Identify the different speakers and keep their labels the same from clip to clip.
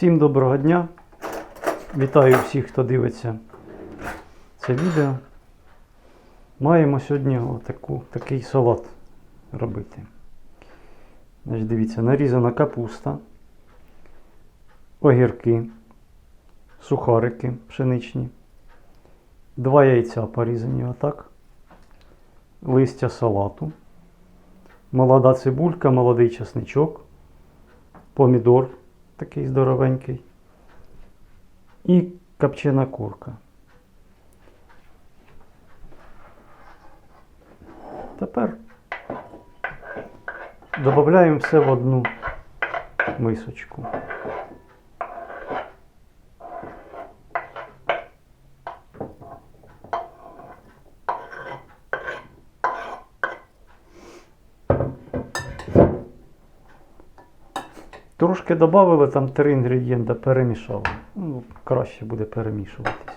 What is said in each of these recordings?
Speaker 1: Всім доброго дня. Вітаю всіх, хто дивиться це відео. Маємо сьогодні отаку, такий салат робити. Значить, дивіться, нарізана капуста, огірки, сухарики пшеничні, два яйця порізані отак, листя салату, молода цибулька, молодий часничок, помідор такий здоровенький. І копчена курка. Тепер додаємо все в одну мисочку. Трошки додали там три інгредієнти, перемішали. Ну, краще буде перемішуватись.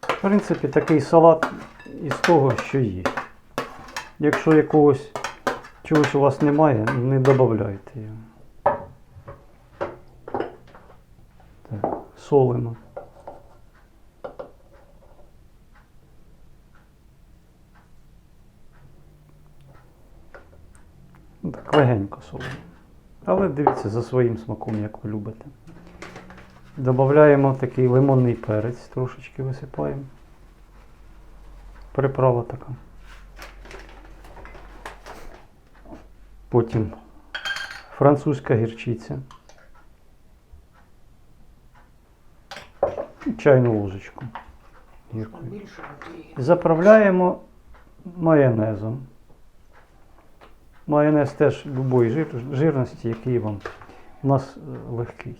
Speaker 1: В принципі, такий салат із того, що є. Якщо якогось чогось у вас немає, не додавайте його. Так, солимо. Ну, Так, легенько солимо. Але дивіться за своїм смаком, як ви любите. Додаємо такий лимонний перець, трошечки висипаємо. Приправа така. Потім французька гірчиця. Чайну ложечку. гіркою. Заправляємо майонезом. Майонез теж любої жир, жирності, який вам у нас е, легкий.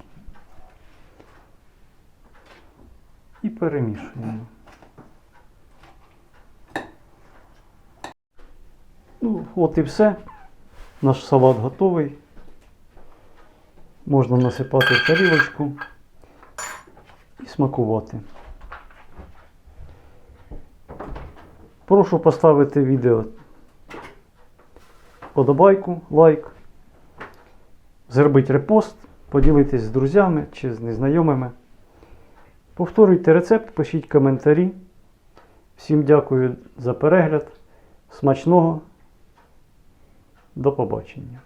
Speaker 1: І перемішуємо. Ну, от і все. Наш салат готовий. Можна насипати в тарілочку і смакувати. Прошу поставити відео подобайку, лайк, зробити репост, поділитись з друзями чи з незнайомими. Повторюйте рецепт, пишіть коментарі. Всім дякую за перегляд. Смачного. До побачення.